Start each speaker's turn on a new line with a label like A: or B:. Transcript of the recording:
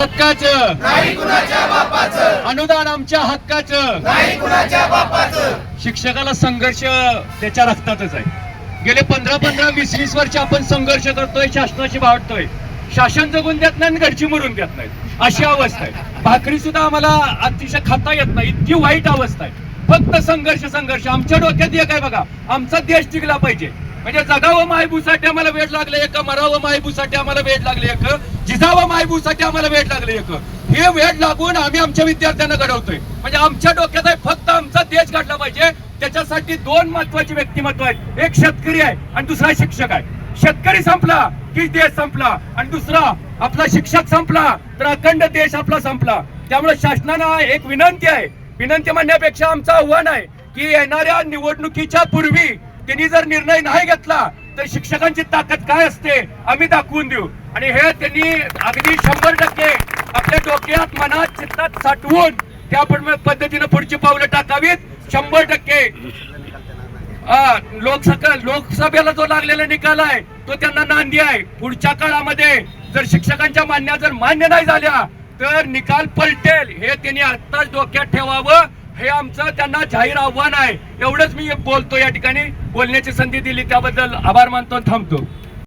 A: हक्काचं.
B: नाही कुणाच्या बापाचं.
A: अनुदान आमच्या हक्काचं.
B: नाही कुणाच्या बापाचं.
A: शिक्षकाला संघर्ष त्याच्या रक्तातच आहे. गेले पंधरा पंधरा वीस वीस वर्ष आपण संघर्ष करतोय शासनाशी भावतोय शासन जगून देत नाही आणि घरची मरून देत नाही अशी अवस्था आहे. भाकरी सुद्धा आम्हाला अतिशय खाता येत नाही. इतकी वाईट अवस्था आहे. फक्त संघर्ष संघर्ष. आमच्या डोक्यात एक आहे बघा. आमचा देश टिकला पाहिजे. म्हणजे जगावं मायबूसाठी आम्हाला वेळ लागले एक मरावं मायबूसाठी आम्हाला वेळ लागले एक जिजावं मायबूसाठी आम्हाला वेळ लागले एक. हे वेळ लागून आम्ही आमच्या विद्यार्थ्यांना घडवतोय. म्हणजे आमच्या डोक्यात आहे फक्त आमचा देश घडला पाहिजे. त्याच्यासाठी दोन महत्त्वाचे व्यक्तिमत्व आहेत. एक शेतकरी आहे आणि दुसरा शिक्षक आहे. शेतकरी संपला की देश संपला. आणि दुसरा आपला शिक्षक संपला तर अखंड देश आपला संपला. त्यामुळे शासनानं एक विनंती आहे. विनंती म्हणण्यापेक्षा आमचं आव्हान आहे की येणाऱ्या निवडणुकीच्या पूर्वी त्यांनी जर निर्णय नाही घेतला तर शिक्षकांची ताकद काय असते? आम्ही दाखवून देऊ. आणि हे त्यांनी अगदी शंभर टक्के आपल्या डोक्यात मनात चित्तात साठवून त्या पद्धतीनं पुढची पावलं टाकावीत. शंभर टक्के. लोकसभा लोकसभेला जो लागलेला निकाल आहे तो त्यांना नांदी आहे. पुढच्या काळामध्ये जर शिक्षकांच्या मान्य जर मान्य नाही झाल्या तर निकाल पलटेल हे त्यांनी आत्ताच डोक्यात ठेवावं. हे आमचं त्यांना जाहीर आव्हान आहे. एवढंच मी बोलतो या ठिकाणी. बोलण्याची संधी दिली त्याबद्दल आभार मानतो थांबतो.